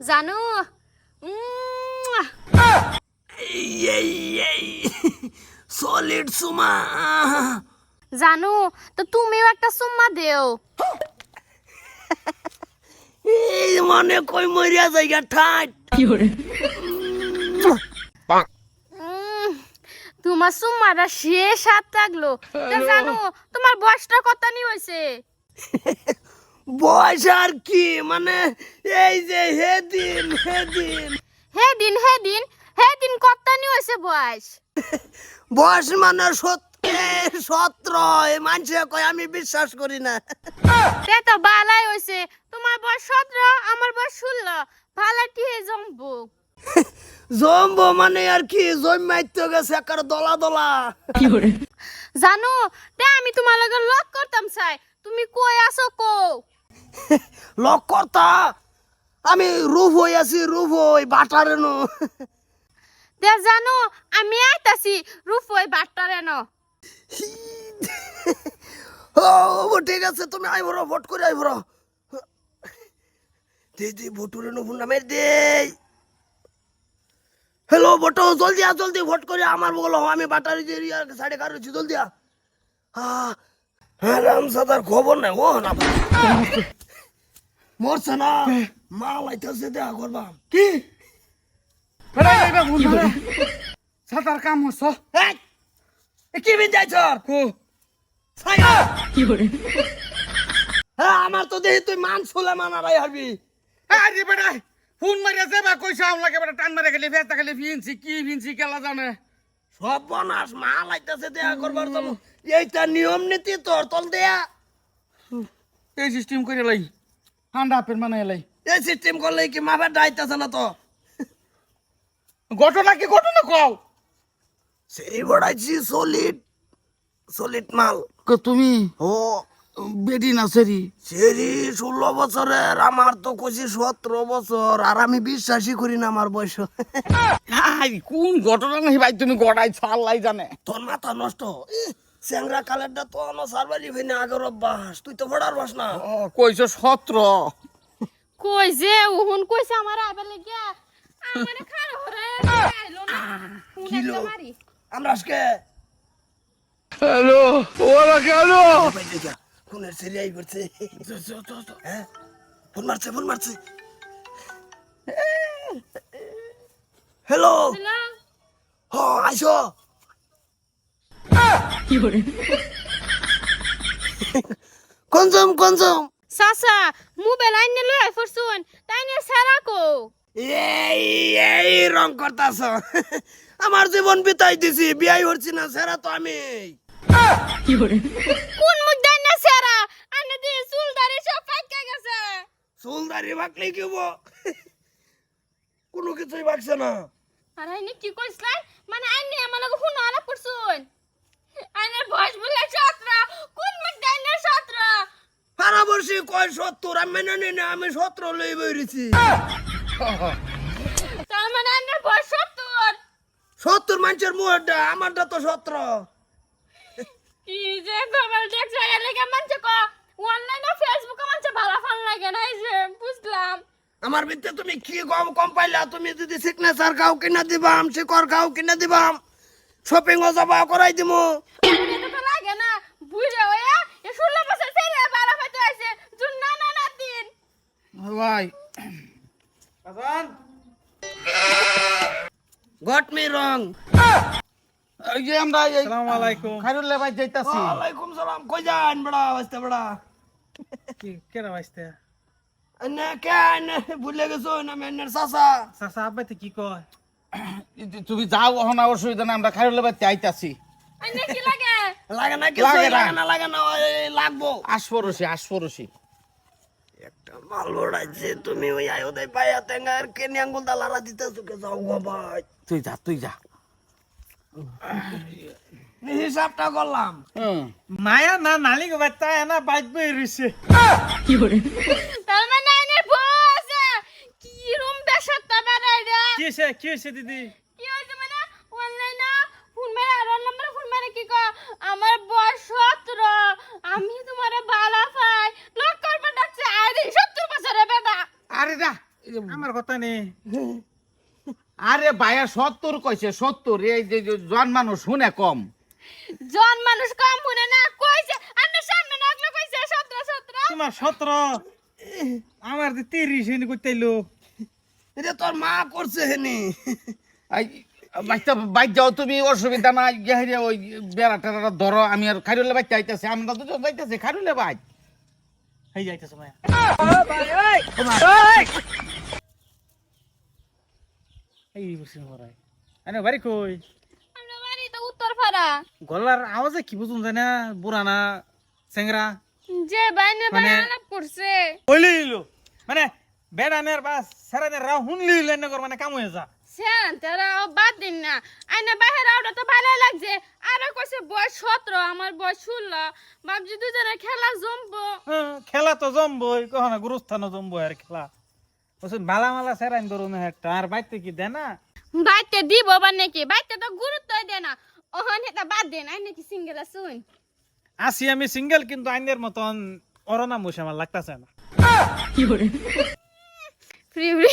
জানু? Solid Suma জানু তো তুমিও একটা সুম্মা দেও। মনে কই মরিয়া জায়গা ঠাট উম, তোমার সুম্মাটা সে সাত লাগল। জানু তোমার বয়সটা কত নি হয়েছে বয়স আর কি? মানে এই যে হে দিন হে দিন হে দিন হে দিন হে দিন কত নি হয়েছে বয়স? বয়স মানে সত্র এই মানুষে কয় আমি বিশ্বাস করি না। তে তো বালাই হয়েছে। তোমার বয়স সতেরো আমার বয়স ষোলো। ভালো টিয়ে জমবো? জম্বো মানে আর কি? জন্মাইতে গেছে একার দলা দলা। জানো তে আমি তোমার লগে লক করতাম চাই। তুমি কই আছো কো লক করতা আমি রূপ হই আছি রূপ হই বাটারে নো তে জানো আমি আইতাছি রূপ ওই বাট্টারে ন ও ঠিক আছে তুমি আই ভরো ভোট করে আই ভরো দে দে ভোটুরে নো ফোন দে হ্যালো ভোটো জলদি আ জলদি ভোট করে আমার বলো আমি বাটারি যে সাড়ে কারও জলদি আ হ্যাঁ হ্যাঁ রাম সাদার খবর নাই ও না। মরছে না। মাল আইতাছে দেখা করবাম কি? সাতার কাম এ কি বিন যাইছ কো? ছায়া! হ্যাঁ আমার তো দেখি তুই মান ছুলে মানারাই হারবি। আরে বেড়া ফোন মারিয়া যাবা কইছা আমলাকে বেড়া টান মারে গেলে ফেস্তা গেলে ফিনছি কি ফিনছি কেলা জানে। সব বনাস মা আইতাছে দেয়া করবার জন্য। এইটা নিয়ম নীতি তোর তল দেয়া। এই সিস্টেম করে লাই ঠান্ডা আপেল মানে লাই। এই সিস্টেম করলে কি মাফের দায়িত্ব না তো ঘটনা কি ঘটনা কও? সেই বড়াইছি সলিড সলিড মাল। কো তুমি? ও। বেডি না সেরি? সেরি ষোলো বছরের আমার তো কষি সতেরো বছর আর আমি বিশ্বাসই করি না আমার বয়স। কোন ঘটনা নাই ভাই তুমি গড়াই ছাড়লাই জানে। তোর মাথা নষ্ট। স্যাংরা কালেরটা তো সারবালি ভাই আগের অভ্যাস। তুই তো বড়ার বাস না। কইছো সত্র। কই যে উহুন কইছে আমার আমারে খার হরে আইলো না। কিলো? আমরা আজকে হ্যালো ওরা কেন? দেখা ফোনের সিরিয়াই করছে হ্যাঁ? ফোন মারছে ফোন মারছে। হ্যালো। হ্যালো। হ আইসো। কনজম কনজম সাসা মোবাইল আইনে লই আই ফরছুন তাইনে সারা কো। এই এই রং করতাছ। আমার জীবন বিতাই দিছি বিয়াই হচ্ছি না সেরা তো আমি। কোন মুখ দেন না সারা? আইনে দি চুল দাড়ি সব ফাইকা গেছে। চুলদারি বাকলে কি হব? কোনো কিছুই বাকছে না। আর আইনে কি কইছলাই মানে আইনে আমার লগে ফোন আলাপ করছুন আইনে বয়স বলে সতরা কোন মুখ দেন না সতরা সারা বর্ষি কয় সত্তর? আমি মেনে নিই না আমি সতেরো লই বেরিয়েছি তার মানে বয়স সত্তর? সত্তর মানুষের মুহূর্তে আমারটা তো সতেরো কি যে খবর দেখছে? এর লাগে মানছে ক অনলাইনে ফেসবুকে মানছে ভালো ফান লাগে না? এই যে বুঝলাম। আমার ভিতরে তুমি কি কম কম পাইলা? তুমি যদি সিগনেচার কাউ কিনা দিবাম শিকর কাউ কিনা দিবাম শপিং ও যাবা করাই দিমু। লাগে না। বুঝে ওয়া এ বছর গট মি রং। এই যে আমরা এই আসসালামু আলাইকুম। খাইরুল্লাহ ভাই যাইতাছি। ওয়ালাইকুম সালাম। কই যান বড়া বাস্তে বড়া? কি কেরা বাইস্তে এনে কে এনে? ভুলে গেছো না মেনের সাসা চাচা। আব্বাইতে কি কয়? তুমি যাও হনা অসুবিধা না আমরা খাইরুল্লাহ ভাই কি লাগে? লাগে না লাগে না। লাগে না। লাগে না ওই লাগবো। আশপরশি আশপরশি একটা মাল লড়াইছে তুমি ওই আয়োদে পায়া তেঙ্গার কেনে আঙ্গুল দা লারা দিতে চুকে যাও গো ভাই। তুই যা তুই যা। হিসাবটা করলাম মায়া না নালিক বাচ্চা এনা বাজবে রইছে কি করে তার মানে এনে বস কি রুম বেশাত তা বানাই রে কি হইছে কি হইছে দিদি? কি হইছে মানে অনলাইনে ফোন মারে আর নাম্বার ফোন মারে কি কয়? আমার বয়স 17 আরে আমার কথা নেই আরে ভাইয়া সত্তর কইছে সত্তর। এই যে জন মানুষ শুনে কম। জন মানুষ কম শুনে না কইছে আন্নার সামনে নাকলো কইছে সতেরো সতেরো তোমার সতেরো আমার যে তিরিশ এনে করতেইলো এটা তোর মা করছে হেনি। আই বাইতে বাইর যাও তুমি অসুবিধা নাই। গেহরে ওই বেড়া টেড়াটা ধরো আমি আর খাইরুলে বাইতে আইতেছি আমরা দুজন যাইতেছি খাইরুলে বাইর হয়ে যাইতেছে মায়া। এই মরাই বাড়ি কই? বাড়ি গলার আওয়াজে কি বুঝুন জানা? বুড়ানা চেংরা যে বাইনে বাইনে মানে- আলাপ করছে। কইলে লিলো মানে বেড়ানের বাস সেরানের রাও হুনলি লেনে মানে কাম হয়ে যা। সেন তারা বাদ দিন না। আইনা বাইরে আউটা তো ভালো লাগছে। আর কইছে বয়স সতেরো আমার বয়স ষোলো। ভাবছি দুজনে খেলা জমবো। হ্যাঁ, খেলা তো জমবই কখনো গুরুস্থানও জমবো আর খেলা। বলছেন মালা মালা সেরাইন ধরুন একটা আর বাইতে কি দে না? বাইতে দিব বা নাকি? বাইতে তো গুরুত্বই দেয় না। ওহন এটা বাদ দেন আই নাকি সিঙ্গেল আসুন আসি আমি সিঙ্গেল কিন্তু আইনের মতন অরনা মুছে আমার লাগতাছে না। Free free.